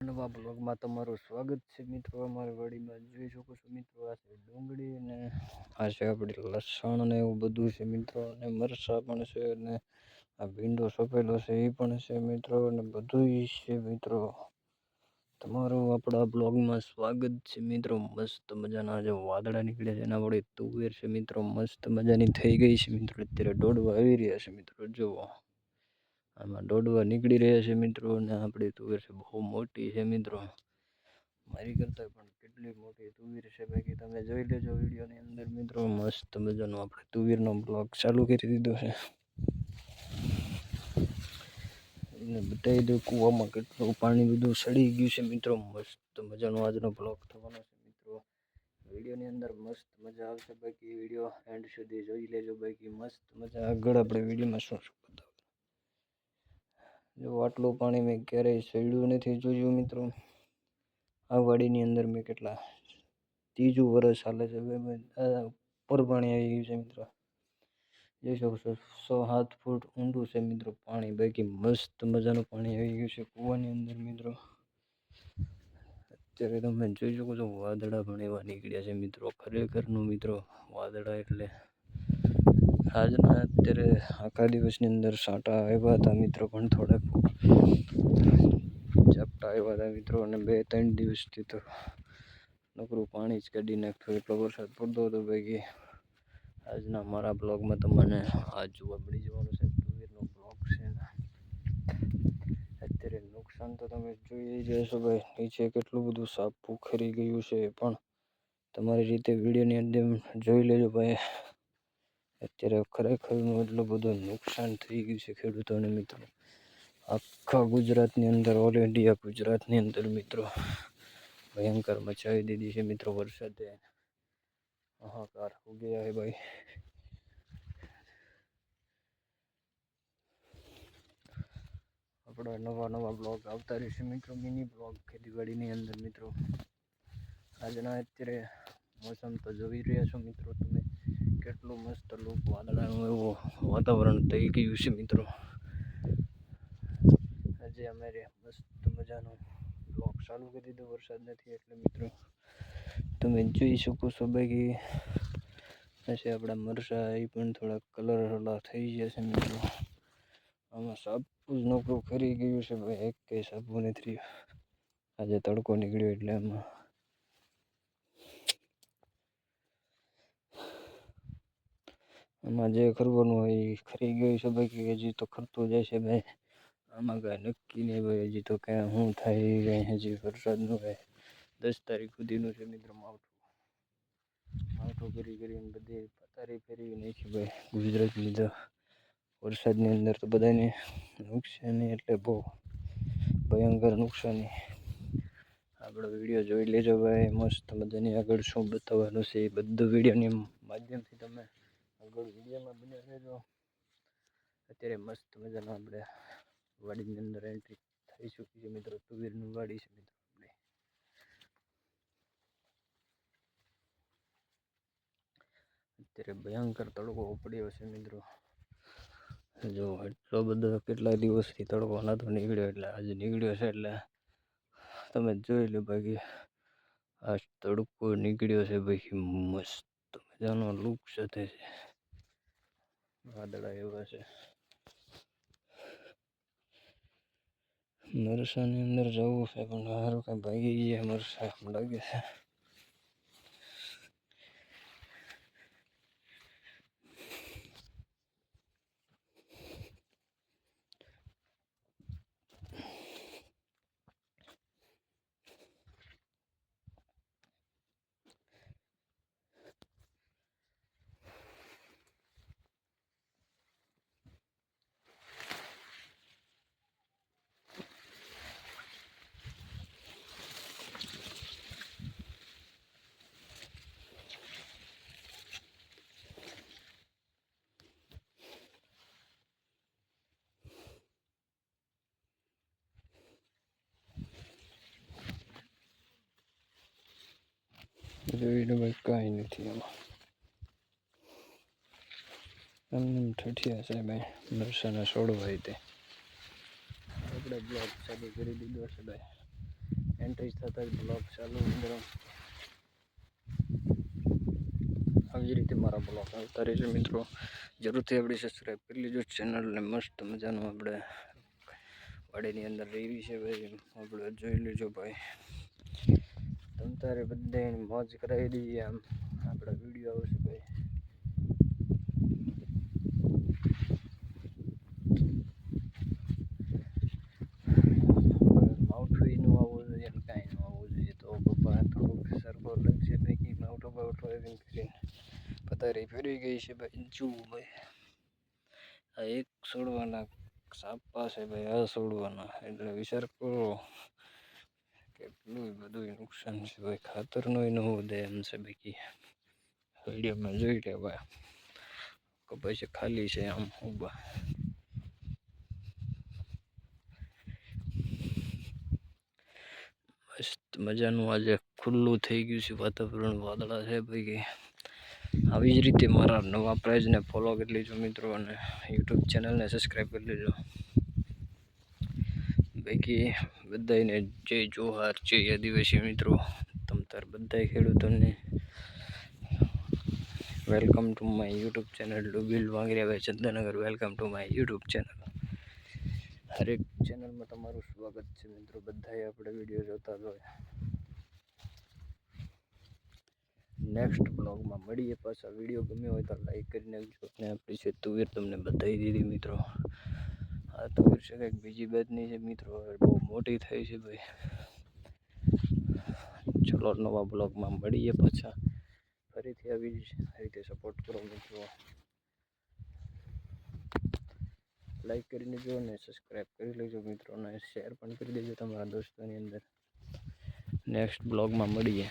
નવા બ્લોગમાં તમારું સ્વાગત છે મિત્રો. અમારી વાડીમાં જોઈ શકો છો મિત્રો, આ છે ડુંગળી અને આ છે આપણી લસણ ને એવું બધું છે મિત્રો. અને મરસા પણ છે અને આ ભીંડો સોંપેલો છે એ પણ છે મિત્રો. અને બધું છે મિત્રો. તમારું આપણા બ્લોગમાં સ્વાગત છે મિત્રો. મસ્ત મજાના જે વાદળા નીકળ્યા છે, એના વડે તુવેર છે મિત્રો. મસ્ત મજાની થઈ ગઈ છે મિત્રો. અત્યારે દોડવા આવી રહ્યા છે મિત્રો. જુઓ. આમાં દોડવા નીકળી રહ્યા છે મિત્રો અને આપણી તુવેર છે બહુ મોટી છે મિત્રો. મારી કરતાં પણ કેટલી મોટી તુવેર છે બાકી તમે જોઈ લેજો વિડીયોની અંદર મિત્રો, મસ્ત મજાનો આપણે તુવેરનો બ્લોગ ચાલુ કરી દીધો છે. એને બતાવી દઉં કૂવામાં કેટલું પાણી બધું સડી ગયું છે મિત્રો, મસ્ત મજાનો આજનો બ્લોગ થવાનો છે મિત્રો. વિડીયોની અંદર મસ્ત મજા આવશે બાકી, વીડિયો એન્ડ સુધી જોઈ લેજો બાકી, મસ્ત મજા. આગળ આપણે વિડીયોમાં શું શું બતાવું જો આટલું પાણી મેં ક્યારેય સડ્યું નથી. જોયું મિત્રો, આ વાડીની અંદર મેં કેટલા ત્રીજું વરસ હાલે છે. ઉપર પાણી આવી ગયું છે મિત્રો. જોઈ શકો છો સો સાત ફૂટ ઊંડું છે મિત્રો પાણી. બાકી મસ્ત મજાનું પાણી આવી ગયું છે કૂવાની અંદર મિત્રો. અત્યારે તમે જોઈ શકો છો વાદળા પણ એવા નીકળ્યા છે મિત્રો. ખરેખરનું મિત્રો, વાદળા એટલે આજના અત્યારે આખા દિવસની અંદર સાંટા આવ્યા હતા મિત્રો, પણ થોડાક ઝાપટા આવ્યા હતા મિત્રો અને બે ત્રણ દિવસથી તો નકરું પાણી જ કાઢી નાખતું એટલો વરસાદ પડતો હતો બાકી આજના મારા બ્લોગમાં તમને આ જોવા મળી જવાનું છે બ્લોગ છે. અત્યારે નુકસાન તો તમે જોઈ જશો ભાઈ, નીચે કેટલું બધું સાપ ખરી ગયું છે, પણ તમારી રીતે વિડીયોની અંદર જોઈ લેજો ભાઈ. અત્યારે ખરેખરનું એટલું બધું નુકસાન થઈ ગયું છે ખેડૂતોને મિત્રો. આખા ગુજરાતની અંદર ઓલ ઇન્ડિયા ગુજરાતની અંદર મિત્રો ભયંકર મચાવી દીધી છે મિત્રો વરસાદે. હાહાકાર હો ગયા હે ભાઈ. આપણા નવા નવા બ્લોગ આવતા રહેશે મિત્રો, મિની બ્લોગ ખેતીવાડીની અંદર મિત્રો. આજના અત્યારે મોસમ તો જોઈ રહ્યા છો મિત્રો તમે. કેટલું મસ્ત લુક વાદળાનું એવું વાતાવરણ થઈ ગયું છે મિત્રો. આજે અમે મસ્ત મજાનો બ્લોક ચાલુ કરી દીધો, વરસાદ નથી એટલે મિત્રો. તમે જોઈ શકો છો બાકી. હશે આપણા મરસા એ પણ થોડા કલર થોડા થઈ ગયા છે મિત્રો. આમાં સાપુ જ નોકરું કરી ગયું છે, ભાઈ. એક કંઈ સાપુ નથી આજે તડકો નીકળ્યો એટલે આમાં આમાં જે ખરવાનું હોય એ ખરી ગયું છે. બાકી હજી તો ખરતું જાય છે ભાઈ. આમાં કાંઈ નક્કી નહીં ભાઈ. હજી તો કાંઈ શું થાય કાંઈ હજી વરસાદનું કાંઈ. દસ તારીખ સુધીનું છે મિત્રો માવઠું. માવઠું કરી કરીને બધી પથારી ફેરવી નાખી ભાઈ. ગુજરાતની તો વરસાદની અંદર તો બધાને નુકસાની એટલે બહુ ભયંકર નુકસાની. આપણો વીડિયો જોઈ લેજો ભાઈ. મસ્ત મજાની આગળ શું બતાવવાનું છે એ બધું વિડીયોની માધ્યમથી તમે આગળ વિડીયોમાં બને રહેજો. અત્યારે મસ્ત મજાનો આપણે વાડીની અંદર એન્ટ્રી થઈ ચૂકી છે મિત્રો. તુવેરનું વાડી છે મિત્રો આપણે. અત્યારે ભયંકર તડકો ઉપડ્યો છે મિત્રો. જો એટલો બધો કેટલા દિવસથી તડકો નહોતો નીકળ્યો એટલે આજે નીકળ્યો છે એટલે તમે જોઈ લો બાકી આ તડકો નીકળ્યો છે ભાઈ મસ્ત મજાનો લુક સાથે છે. વાદળા એવા છે. મરસાની અંદર જવું છે, પણ સારું કાંઈ ભાગી ગયા મરસા લાગે છે. જોઈને ભાઈ કાંઈ નથી એમાં એમને એમ ઠઠિયા છે ભાઈ મરસાના છોડવાય તે આપણે બ્લોગ ચાલુ કરી દીધો છે ભાઈ એન્ટ્રી થતા જ બ્લોગ ચાલુ મિત્રો આવી રીતે મારા બ્લોગ આવતા રહેશે મિત્રો જરૂરથી આપણી સબસ્ક્રાઈબ કરી લેજો ચેનલને મસ્ત મજાનું આપણે વાડીની અંદર રહેવી છે ભાઈ આપણે જોઈ લેજો ભાઈ તમ તારે બધાને મોજ કરાવી દઈએ આમ. આપણા વીડિયો આવશે ભાઈ માવઠું એનું આવવું જોઈએ ને કાંઈ નું આવવું જોઈએ તો પપ્પા થોડુંક સરખો લાગશે પૈકી માવઠું બાવઠું આવીને કરીને પથારી ફેરવી ગઈ છે ભાઈ. જુઓ ભાઈ. આ એક છોડવાના સાપા છે ભાઈ, આ છોડવાના એટલે વિચાર કરો. કેટલું બધું નુકસાન છે ભાઈ ખાતરનો ન વધે એમ છે બાકી વિડીયોમાં જોઈ લે ભાઈ કપાઈ છે ખાલી છે આમ ઊભા મસ્ત મજાનું આજે ખુલ્લું થઈ ગયું છે વાતાવરણ વાદળા છે ભાઈ આવી જ રીતે મારા નવા પ્રાઇઝને ફોલો કરી લેજો મિત્રો અને યુટ્યુબ ચેનલને સબસ્ક્રાઈબ કરી લેજો બાકી બધાને જય જોહાર, જય આદિવાસી મિત્રો. તમતાર બધા ખેડૂતોને welcome to my YouTube channel ડુબિલ વાંગરિયાભાઈ Chandanagar. Welcome to my YouTube channel હરેક ચેનલમાં તમારું સ્વાગત છે મિત્રો. બધાએ આપણે વીડિયો જોતા હોય. નેક્સ્ટ બ્લોગમાં મળીએ પાછા. વીડિયો ગમ્યો હોય તો લાઈક કરી નાખજો. અને આપણી છે તુવેર તમને બતાવી દીધી, મિત્રો. આ તો છે કંઈક બીજી બાજની છે મિત્રો બહુ મોટી થઈ છે ભાઈ. ચલો નવા બ્લોગમાં મળીએ પાછા. ફરીથી આવી જ રીતે સપોર્ટ કરો મિત્રો. લાઈક કરી લેજો અને સબસ્ક્રાઈબ કરી લેજો મિત્રો, અને શેર પણ કરી દેજો તમારા દોસ્તોની અંદર. નેક્સ્ટ બ્લોગમાં મળીએ.